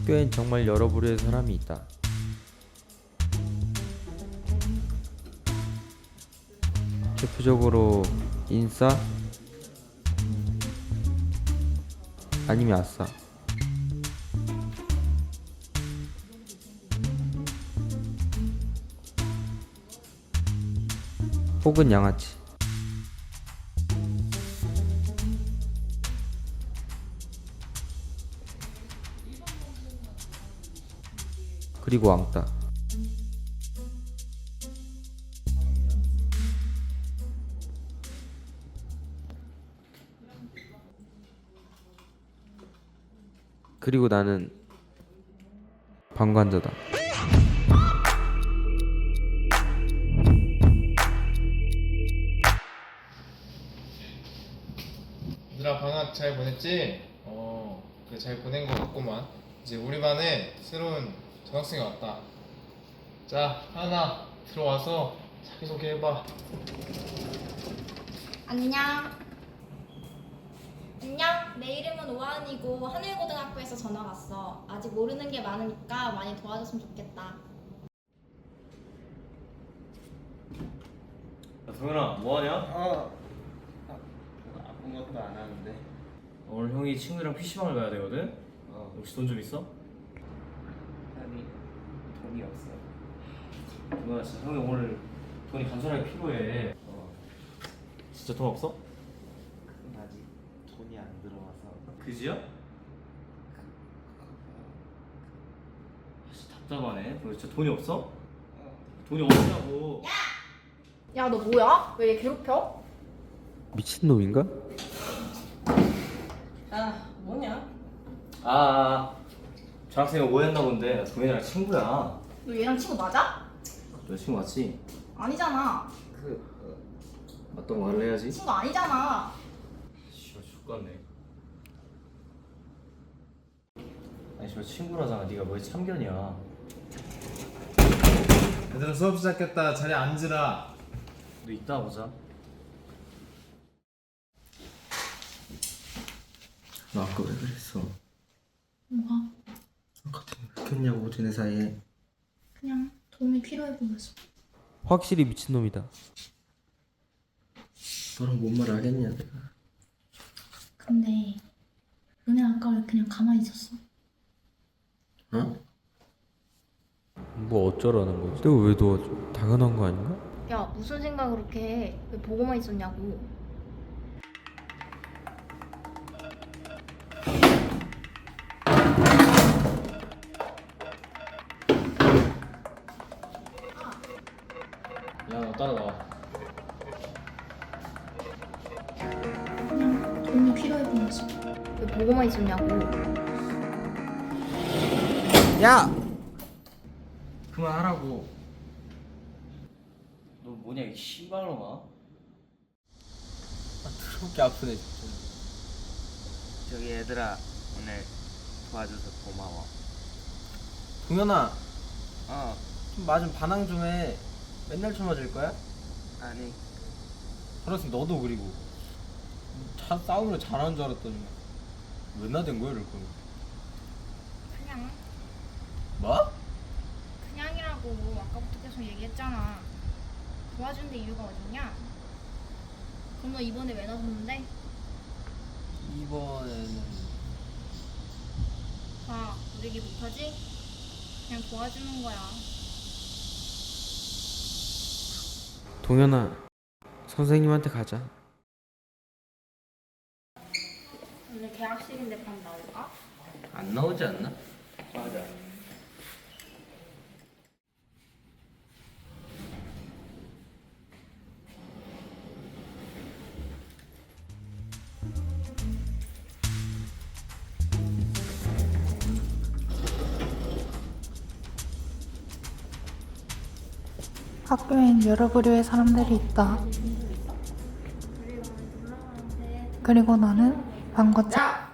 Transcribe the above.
학교엔 정말 여러 부류의 사람이 있다. 대표적으로 인싸 아니면 아싸. 혹은 양아치. 그리고 왕따. 그리고 나는 방관자다. 얘들아 방학 잘 보냈지? 어, 그래 잘 보낸 것 같구만. 이제 우리 반에 새로운 전학생이 왔다. 자, 하나 들어와서 자기소개 해봐. 안녕. 안녕. 내 이름은 오하은이고 하늘고등학교에서 전학 왔어. 아직 모르는 게 많으니까 많이 도와줬으면 좋겠다. 야, 동현아 뭐하냐? 어. 아무것도 안 하는데. 오늘 형이 친구들이랑 PC방을 가야 되거든? 어. 혹시 돈 좀 있어? 돈이 없어. 동현아 진짜 형이 오늘 돈이 간절하게 필요해 어. 진짜 돈 없어? 그건 아직 돈이 안 들어와서. 그지야? 아씨 답답하네 너 진짜 돈이 없어? 돈이 없냐고 야, 너 뭐야? 왜 얘 괴롭혀? 미친놈인가? 아 뭐냐? 아, 아 전학생이 오해했나 본데 나 동현이랑 친구야 너 얘랑 친구 맞아? 너 친구 맞지? 아니잖아. 그 맞다고 말을 해야지 친구 아니잖아. 씨발 죽겠네 아니 씨발 친구라잖아 네가 뭐에 참견이야 얘들아 수업 시작했다. 자리에 앉으라. 너 이따 보자 너 아까 왜 그랬어? 뭐가? 아까 웃겼냐고 우진의 사이에. 그냥 도움이 필요해 보여서. 확실히 미친놈이다. 너랑 뭔 말 하겠냐 내가. 근데 너네 아까 왜 그냥 가만히 있었어? 어? 뭐 어쩌라는 거지? 내가 왜 도와줘? 당연한 거 아닌가? 야, 무슨 생각을 그렇게 해? 왜 보고만 있었냐고. 야너 따라 나와 그냥 도움이 필요해 보여서. 왜 보고만 있었냐고. 야! 그만하라고 너 뭐냐 이 씨발놈아 그렇게 아프네 진짜. 저기 얘들아 오늘 도와줘서 고마워. 동현아, 어. 좀 맞으면 반항 좀 해. 맨날 쳐맞을 거야? 아니 그렇지 너도 그리고 자, 싸움을 잘하는 줄 알았더니 맨날 된 거야 이럴 거면. 그냥 뭐? 그냥이라고 아까부터 계속 얘기했잖아. 도와주는데 이유가 어딨냐? 그럼 너 이번에 왜 나섰는데? 이번에는 아, 우리 얘기 못하지? 그냥 도와주는 거야. 동현아, 선생님한테 가자. 오늘 계약식인데 밥 나올까? 안 나오지 않나? 맞아 학교엔 여러 부류의 사람들이 있다. 그리고 나는 방과차.